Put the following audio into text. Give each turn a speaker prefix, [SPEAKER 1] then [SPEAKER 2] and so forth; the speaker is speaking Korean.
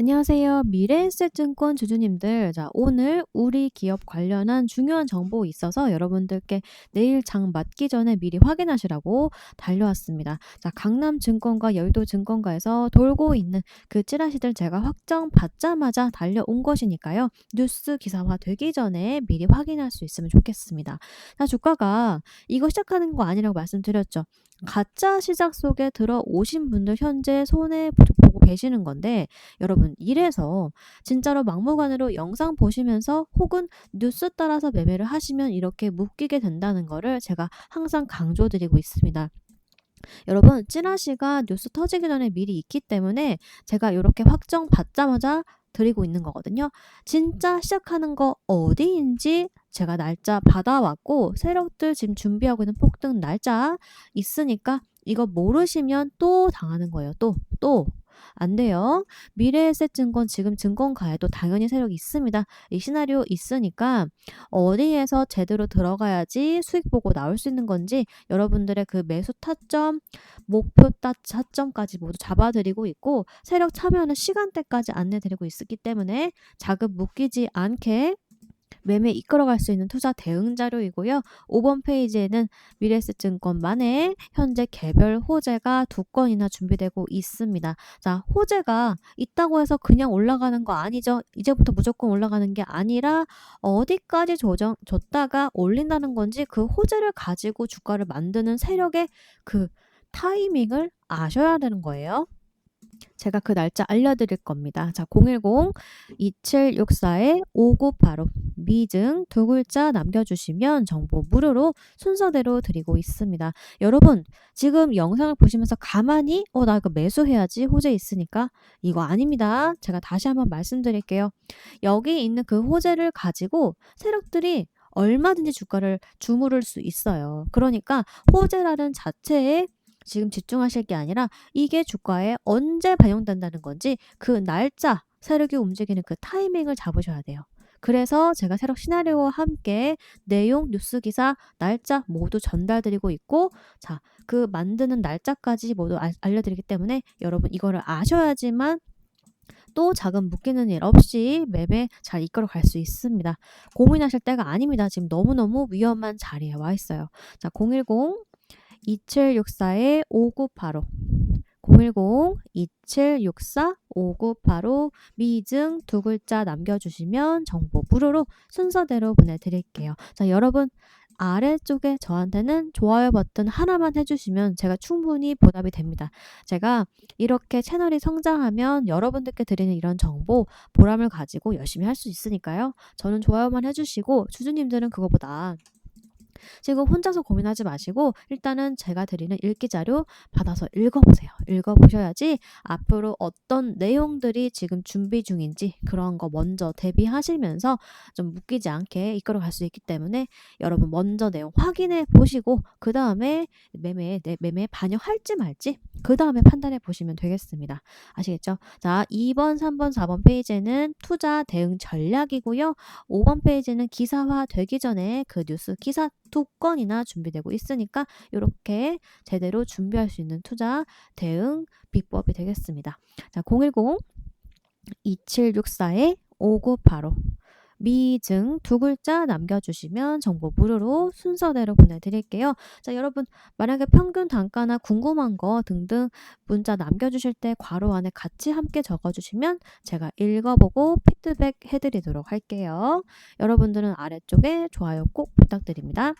[SPEAKER 1] 안녕하세요. 미래에셋증권 주주님들. 자, 오늘 우리 기업 관련한 중요한 정보 있어서 여러분들께 내일 장 맞기 전에 미리 확인하시라고 달려왔습니다. 자, 강남 증권과 여의도 증권가에서 돌고 있는 그 찌라시들 제가 확정 받자마자 달려온 것이니까요. 뉴스 기사화 되기 전에 미리 확인할 수 있으면 좋겠습니다. 자, 주가가 이거 시작하는 거 아니라고 말씀드렸죠. 가짜 시작 속에 들어오신 분들 현재 손해 계시는 건데 여러분 이래서 진짜로 막무가내로 영상 보시면서 혹은 뉴스 따라서 매매를 하시면 이렇게 묶이게 된다는 거를 제가 항상 강조드리고 있습니다. 여러분 찌라시가 뉴스 터지기 전에 미리 있기 때문에 제가 이렇게 확정 받자마자 드리고 있는 거거든요. 진짜 시작하는 거 어디인지 제가 날짜 받아왔고 세력들 지금 준비하고 있는 폭등 날짜 있으니까 이거 모르시면 또 당하는 거예요. 또 또. 안 돼요. 미래에셋 증권 지금 증권가에도 당연히 세력이 있습니다. 이 시나리오 있으니까 어디에서 제대로 들어가야지 수익 보고 나올 수 있는 건지 여러분들의 그 매수 타점, 목표 타점까지 모두 잡아드리고 있고 세력 참여하는 시간대까지 안내드리고 있기 때문에 자금 묶이지 않게 매매 이끌어갈 수 있는 투자 대응 자료이고요. 5번 페이지에는 미래에셋증권만의 현재 개별 호재가 두 건이나 준비되고 있습니다. 자, 호재가 있다고 해서 그냥 올라가는 거 아니죠. 이제부터 무조건 올라가는 게 아니라 어디까지 조정 줬다가 올린다는 건지 그 호재를 가지고 주가를 만드는 세력의 그 타이밍을 아셔야 되는 거예요. 제가 그 날짜 알려드릴 겁니다. 자, 010-2764-5985 미증 두 글자 남겨주시면 정보 무료로 순서대로 드리고 있습니다. 여러분, 지금 영상을 보시면서 가만히 어, 나 이거 매수해야지 호재 있으니까 이거 아닙니다. 제가 다시 한번 말씀드릴게요. 여기 있는 그 호재를 가지고 세력들이 얼마든지 주가를 주무를 수 있어요. 그러니까 호재라는 자체에 지금 집중하실 게 아니라 이게 주가에 언제 반영된다는 건지 그 날짜, 세력이 움직이는 그 타이밍을 잡으셔야 돼요. 그래서 제가 세력 시나리오와 함께 내용, 뉴스 기사, 날짜 모두 전달드리고 있고 자, 그 만드는 날짜까지 모두 알, 알려드리기 때문에 여러분 이거를 아셔야지만 또 자금 묶이는 일 없이 매매 잘 이끌어 갈 수 있습니다. 고민하실 때가 아닙니다. 지금 너무너무 위험한 자리에 와 있어요. 자, 010 2764-5985 010-2764-5985 미증 두 글자 남겨주시면 정보 무료로 순서대로 보내드릴게요. 자, 여러분 아래쪽에 저한테는 좋아요 버튼 하나만 해주시면 제가 충분히 보답이 됩니다. 제가 이렇게 채널이 성장하면 여러분들께 드리는 이런 정보 보람을 가지고 열심히 할 수 있으니까요. 저는 좋아요만 해주시고 주주님들은 그거보다 지금 혼자서 고민하지 마시고 일단은 제가 드리는 읽기 자료 받아서 읽어보세요. 읽어보셔야지 앞으로 어떤 내용들이 지금 준비 중인지 그런 거 먼저 대비하시면서 좀 묶이지 않게 이끌어 갈 수 있기 때문에 여러분 먼저 내용 확인해 보시고 그 다음에 매매 내 매매 반영할지 말지 그 다음에 판단해 보시면 되겠습니다. 아시겠죠? 자, 2번, 3번, 4번 페이지는 투자 대응 전략이고요. 5번 페이지는 기사화 되기 전에 그 뉴스 기사 두 건이나 준비되고 있으니까 이렇게 제대로 준비할 수 있는 투자 대응 비법이 되겠습니다. 자, 010 2764에 5985 미증 두 글자 남겨주시면 정보 무료로 순서대로 보내드릴게요. 자, 여러분 만약에 평균 단가나 궁금한 거 등등 문자 남겨주실 때 괄호 안에 같이 함께 적어주시면 제가 읽어보고 피드백 해드리도록 할게요. 여러분들은 아래쪽에 좋아요 꼭 부탁드립니다.